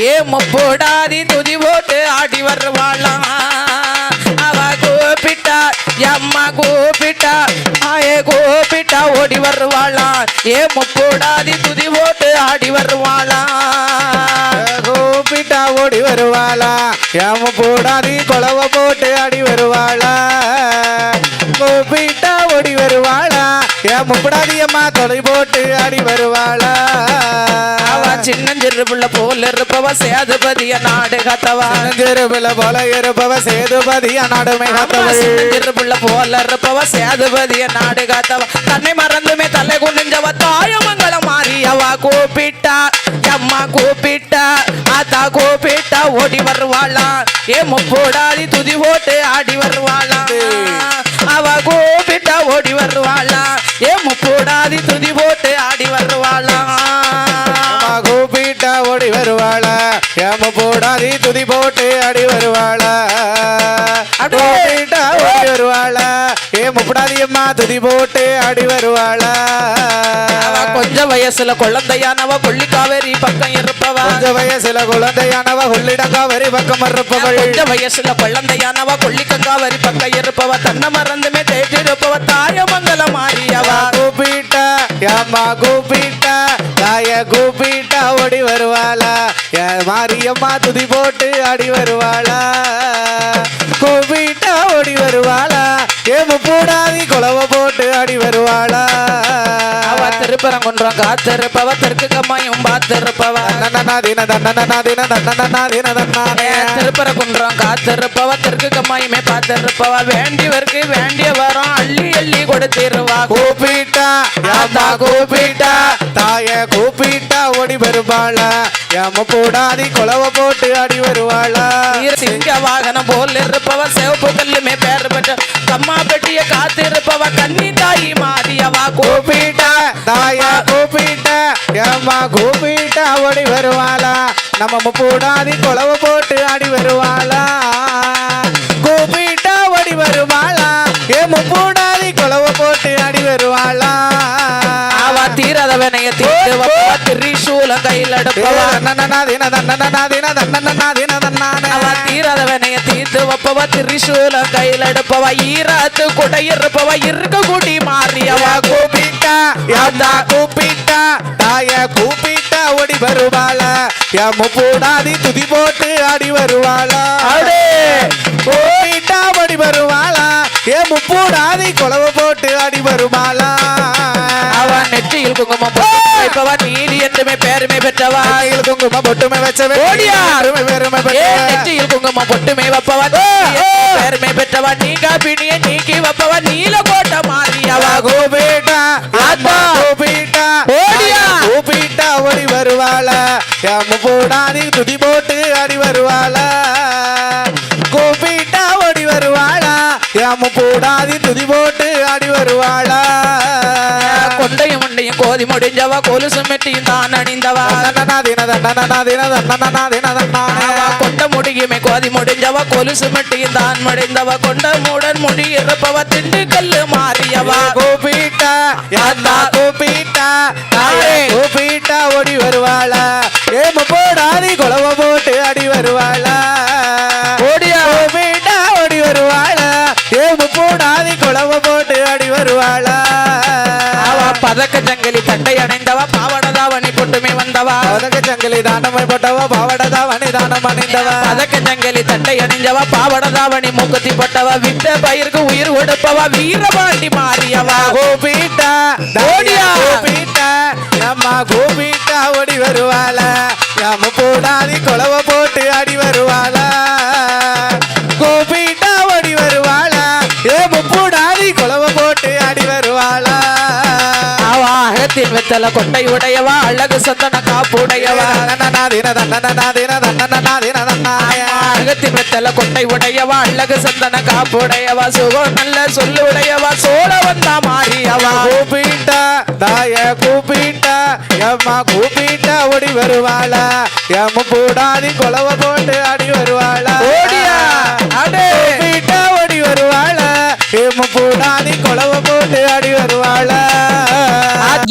ஏ முப்போடாதி துதி போட்டு ஆடி வருவாளாம் அவ கூப்பிட்டா எம்மா கூப்பிட்டா ஆயே கூப்பிட்டா ஓடி வருவாளாம் ஏ முப்போடாதி துதி போட்டு ஆடி வருவாளாம் கூப்பிட்டா ஓடி வருவாளா? ஏம போடாதி கொலவ போட்டு ஆடி வருவாளா? கூப்பிட்டா ஓடி வருவாளா? ஏம போடாதி அம்மா தொலை போட்டு ஆடி வருவாளா? சின்னஞ்சிறு புள்ள போல இருப்பவ சேதுபதிய நாடு கத்தவா. சிறுபில போல இருப்பவ சேதுபதிய நடுமை காத்தவள் சின்னஞ்சிறு புள்ள போல இருப்பவ சேதுபதிய நாடு காத்தவ. தன்னை மறந்துமே தலை குனிஞ்சவ தாயமங்கலம் மாறியவ கூப்பிட்டா அம்மா கூப்பிட்டா ஆத்தா கூப்பிட்டா ஓடி வருவாளா. ஏ முப்போடாதி துதி போட்டு ஆடி வருவாளா. அவ கூப்பிட்டா போடாதி துதி போட்டு அடி வருவாளா. கூப்பிட்டா ஓடி வருவாளா. ஏ முப்படாதி அம்மா துதி போட்டு அடி வருவாளா. அவ கொஞ்ச வயசுல குழந்தையானவ கொள்ளி காவேரி பக்கம் இருப்பவ. கொஞ்ச வயசுல குழந்தையானவ கொள்ளிடங்கா வரி பக்கம் இருப்பவள். கொஞ்ச வயசுல குழந்தையானவ கொள்ளி கங்காவரி பக்கம் இருப்பவ. தன்னை மறந்துமே தேற்றிருப்பவ தாயமங்கல மாறியவ கூப்பிட்டா? ஏம்மா கூப்பிட்டா? தாய கூப்பிட்டா ஓடி வருவாளா? ஏ மாரியம்மா துதி போட்டு அடி வருவாளா? கூப்பிட்டா ஓடி வருவாளா? ஏ முப்பூடாதி குலவ போட்டு அடி வருவாளா? அவ திருப்பரங்குன்றம் காத்திருப்பவ தெற்கு கம்மாயும் பார்த்திருப்பவ. தன்னன்னா தின தன்னன்னா தின தன்னன்னா தின தன்னானே திருப்பரங்குன்றம் காத்திருப்பவ தெற்கு கம்மாயுமே பார்த்திருப்பவ. வேண்டியவருக்கு வேண்டிய வரம் அள்ளி அள்ளி கொடுத்திருவா. கூப்பிட்டா கூப்பிட்டா? ஏம போடாதி குலவ போட்டு அடி வருவாளா. வீர சிங்க வாகனம் போல் இருப்பவ சிவப்பு கல்லுமே பேர் பெற்ற கம்மா பெட்டிய காத்திருப்பவ கன்னி தாயி மாறியவா கூப்பிட்டா தாய கூப்பிட்டா ஏம்மா கூப்பிட்டா ஓடி வருவாளா. நம்ம போடாதி குலவ போட்டு அடி வருவாளா. கூப்பிட்டா ஓடி வருவாளா. ஏ முப்பூடாதி குலவ போட்டு அடி வருவாளா. தீரத வினைய தீர்த்து வப்பவ திரிசூலம் கையில் எடுப்பவ. ஈராத்து குடை இருப்பவ இருக்க குடி மாறியவா கூப்பிட்டா யாத்தா கூப்பிட்டா தாய கூப்பிட்டா ஓடி வருவாளா எம்ம போடாதி துதி போட்டு ஆடி வருவாளா அடே கூப்பிட்டா ஓடி வருவாளா ஏ முப்பூடாதி குலவ போட்டு ஆடி வருவாளா வைப்பவ நீதி என்றுமே பேருமே பெற்றவா? கையில் குங்குமம் பொட்டுமை வச்சவே ஓடியா. பெருமை பெருமை ஏ பெற்றவ. நெற்றியில் குங்குமம் பொட்டுமே வப்பவ? பேருமே பெற்றவ? நீங்க பிணிய நீக்கி வப்பவ? நீல கோட்ட மாறியவா? கூப்பிட்டா ஆத்தா. கூப்பிட்டா ஓடியா. கூப்பிட்டா ஓடி வருவாளா? எம்ம போடாதி துதி போட்டு ஆடி வருவாளா? கூப்பிட்டா ஓடி வருவாளா? எம்ம போடாதி துதி போட்டு ஆடி வருவாளா? கோதி முடிஞ்சவ கொலுசு மெட்டியும் தான் அணிந்தவா. கொண்ட முடியுமே கோதி முடிஞ்சவ கொலுசு மெட்டியும் தான் முடிந்தவ. கொண்ட மூடன் முடி இருப்பவ திண்டுக்கல்லு மாறியவா. கூப்பிட்டா யாத்தா கூப்பிட்டா தாயே கூப்பிட்டா ஓடி வருவாளா. ஏம போடாதி குலவ போட்டு அடி வருவாளா. ஓடியா. கூப்பிட்டா ஓடி வருவாளா. ஏம போடாதி குலவ போட்டு அடி வருவாளா. பதக்க ஜங்கலி தட்டை அணைந்தவ பாவடதாவணி கொண்டுமே வந்தவா? அவனுக்கு சங்கிலி தானமை போட்டவ பாவடதா வனி தானம் அணிந்தவ? பதக்க ஜங்கலி தட்டை அணிஞ்சவ பாவடதாவணி மூக்குத்தி போட்டவ? விட்ட பயிருக்கு உயிர் கொடுப்பவ? வீரபாண்டி மாறியவா? கூப்பிட்டா ஓடியா. கூப்பிட்டா நம்ம கூப்பிட்டா ஓடி வருவாளா? நம்ம போடாதி குலவ போட்டு வெத்தல கொண்டை உடையவா அழகு சந்தன காப்புடையவா. அகத்தின் வெத்தல கொண்டை உடையவா அழகு சந்தன காப்புடையவா சுகம் நல்ல சொல்லு உடையவா சோழ வந்தா மாறியவா கூப்பிட்டா தாய கூப்பிட்டா எம்மா கூப்பிட்டா ஓடி வருவாளா எம்ம போடாதி குலவ போட்டு அடி வருவாளா ஓடியா. அடே. கூப்பிட்டா ஓடி வருவாளா எம்ம போடாதி குலவ போட்டு அடி வருவாளா